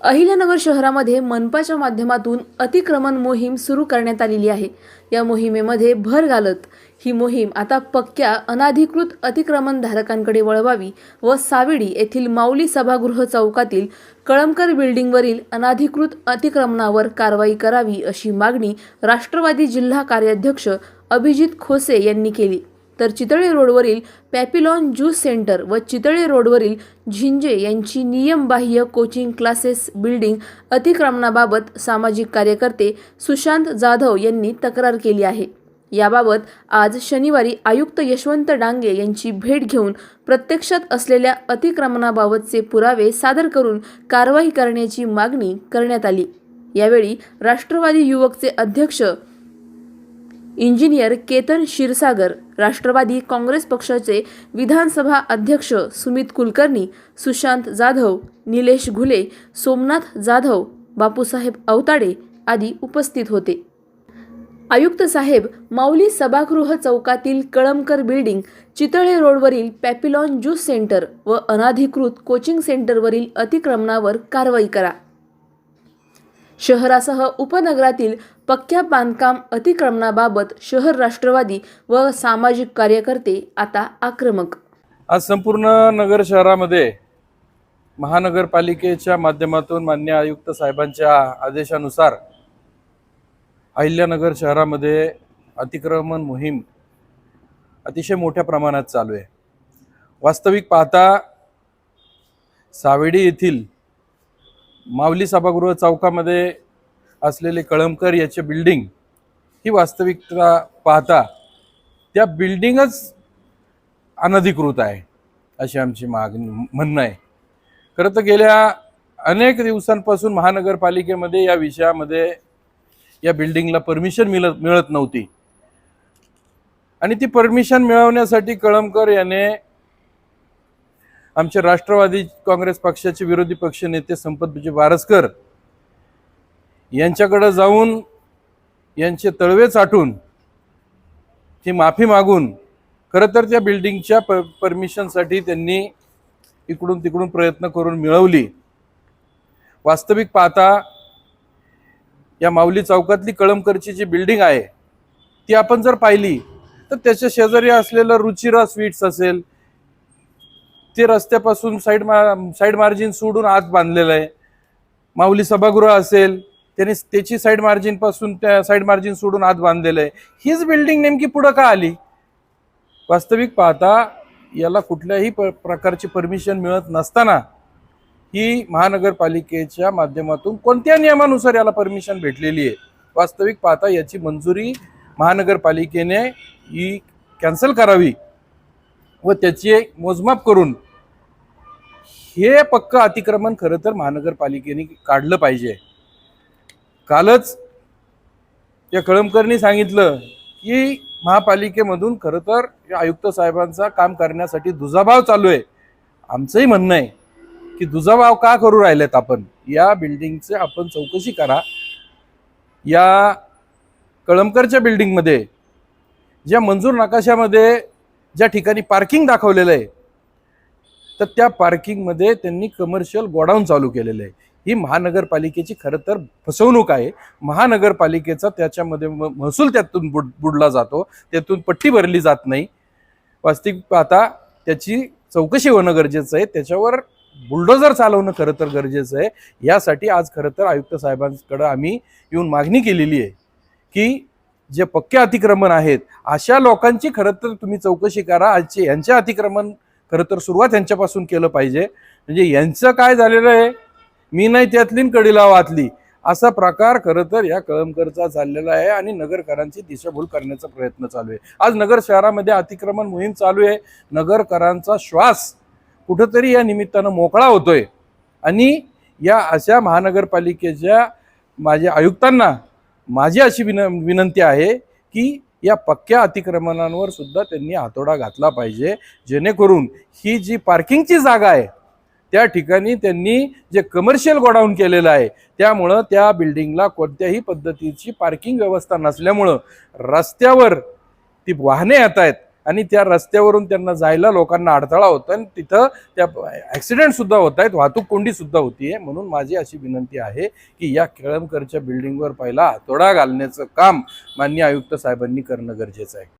अहिल्यानगर शहरामध्ये मनपाच्या माध्यमातून अतिक्रमण मोहीम सुरू करण्यात आलेली आहे. या मोहिमेमध्ये भर घालत ही मोहीम आता पक्क्या अनाधिकृत अतिक्रमण धारकांकडे वळवावी व सावेडी येथील माऊली सभागृह चौकातील कळमकर बिल्डिंगवरील अनाधिकृत अतिक्रमणावर कारवाई करावी अशी मागणी राष्ट्रवादी जिल्हा कार्याध्यक्ष अभिजित खोसे यांनी केली. तर चितळे रोडवरील पॅपिलॉन ज्यूस सेंटर व चितळे रोडवरील झिंजे यांची नियमबाह्य कोचिंग क्लासेस बिल्डिंग अतिक्रमणाबाबत सामाजिक कार्यकर्ते सुशांत जाधव यांनी तक्रार केली आहे. याबाबत आज शनिवारी आयुक्त यशवंत डांगे यांची भेट घेऊन प्रत्यक्षात असलेल्या अतिक्रमणाबाबतचे पुरावे सादर करून कारवाई करण्याची मागणी करण्यात आली. यावेळी राष्ट्रवादी युवकचे अध्यक्ष इंजिनियर केतन क्षीरसागर राष्ट्रवादी काँग्रेस पक्षाचे विधानसभा अध्यक्ष सुमित कुलकर्णी सुशांत जाधव निलेश घुले सोमनाथ जाधव बापूसाहेब अवताडे आदी उपस्थित होते. आयुक्त साहेब माऊली सभागृह चौकातील कळमकर बिल्डिंग चितळे रोडवरील पॅपिलॉन ज्यूस सेंटर व अनाधिकृत कोचिंग सेंटरवरील अतिक्रमणावर कारवाई करा. शहरासह उपनगरातील पक्क्या बांधकाम अतिक्रमणाबाबत शहर राष्ट्रवादी व सामाजिक कार्यकर्ते आता आक्रमक. आज संपूर्ण नगर शहरामध्ये महानगरपालिकेच्या माध्यमातून मान्य आयुक्त साहेबांच्या आदेशानुसार अहिल्यानगर शहरामध्ये अतिक्रमण मोहीम अतिशय मोठ्या प्रमाणात चालू आहे. वास्तविक पाहता सावेडी येथील माऊली सभागृह चौकामध्ये असलेले कळमकर याचे बिल्डिंग ही वास्तविकता पाहता त्या बिल्डिंगच अनधिकृत आहे अशी आमची मागणी म्हणणं आहे. खरं तर गेल्या अनेक दिवसांपासून महानगरपालिकेमध्ये या विषयामध्ये या बिल्डिंगला परमिशन मिळत मिळत नव्हती. आणि ती परमिशन मिळवण्यासाठी कळमकर याने आमचे राष्ट्रवादी काँग्रेस पक्षाचे विरोधी पक्ष नेते संपतजी बारसकर यांच्याकडं जाऊन यांचे तळवे चाटून ती माफी मागून खरं तर त्या बिल्डिंगच्या प परमिशनसाठी त्यांनी इकडून तिकडून प्रयत्न करून मिळवली. वास्तविक पाहता या माऊली चौकातली कळमकरची जी बिल्डिंग आहे ती आपण जर पाहिली तर त्याच्या शेजारी असलेलं रुचिरा स्वीट्स असेल ते रस्त्यापासून साईड मा साईड मार्जिन सोडून आत बांधलेलं आहे. माऊली सभागृह असेल त्याने त्याची साईड मार्जिनपासून त्या साईड मार्जिन सोडून आत बांधलेलं आहे. हीच बिल्डिंग नेमकी पुढं का आली? वास्तविक पाहता याला कुठल्याही प प्रकारची परमिशन मिळत नसताना ही महानगरपालिकेच्या माध्यमातून कोणत्या नियमानुसार याला परमिशन भेटलेली आहे? वास्तविक पाहता याची मंजुरी महानगरपालिकेने ही कॅन्सल करावी. व त्याचे मोजमाप करून हे पक्क अतिक्रमण खरं तर महानगरपालिकेने काढलं पाहिजे. कालच या कळमकरनी सांगितलं की महापालिकेमधून खरं तर या आयुक्त साहेबांचा काम करण्यासाठी दुजाभाव चालू आहे. आमचंही म्हणणं आहे की दुजाभाव का करू राहिलेत आपण? या बिल्डिंगचे आपण चौकशी करा. या कळमकरच्या बिल्डिंगमध्ये ज्या मंजूर नकाशामध्ये ज्या ठिकाणी पार्किंग दाखवलेलं आहे तर त्या पार्किंगमध्ये त्यांनी कमर्शियल गोडाऊन चालू केलेलं आहे. ही महानगरपालिकेची खरं तर फसवणूक आहे. महानगरपालिकेचा त्याच्यामध्ये म- महसूल त्यातून बुड बुडला जातो. त्यातून पट्टी भरली जात नाही. वास्तविक पाहता त्याची चौकशी होणं गरजेचं आहे. त्याच्यावर बुलडोजर चालवणं खरं तर गरजेचं आहे. यासाठी आज खरं तर आयुक्त साहेबांकडं आम्ही येऊन मागणी केलेली आहे की जे पक्के अतिक्रमण आहेत अशा लोकांची खरं तर तुम्ही चौकशी करा. आजचे यांचे अतिक्रमण खरं तर सुरुवात यांच्यापासून केलं पाहिजे. म्हणजे यांचं काय झालेलं आहे? मी नाही त्यातलीन कडीला वाचली. असा प्रकार खरं तर या कळमकरचा चाललेला आहे आणि नगरकरांची दिशाभूल करण्याचा प्रयत्न चालू आहे. आज नगर शहरामध्ये अतिक्रमण मोहीम चालू आहे. नगरकरांचा श्वास कुठंतरी या निमित्तानं मोकळा होतोय. आणि या अशा महानगरपालिकेच्या माझ्या आयुक्तांना माझी अशी विन विनंती आहे की या पक्क्या अतिक्रमणांवर सुद्धा त्यांनी हातोडा घातला पाहिजे. जेणेकरून ही जी पार्किंगची जागा आहे त्या ठिकाणी त्यांनी जे कमर्शियल गोडाऊन केलेलं आहे त्यामुळं त्या बिल्डिंगला कोणत्याही पद्धतीची पार्किंग व्यवस्था नसल्यामुळं रस्त्यावर ती वाहने येत आहेत. आणि त्या रस्त्यावरून त्यांना जायला लोकांना अडथळा होतो आणि तिथं त्या ॲक्सिडेंट सुद्धा होत आहेत वाहतूक कोंडी सुद्धा होतीये. म्हणून माझी अशी विनंती आहे की या केळमकरच्या बिल्डिंगवर पहिला हातोडा घालण्याचं काम मान्य आयुक्त साहेबांनी करणं गरजेचं आहे.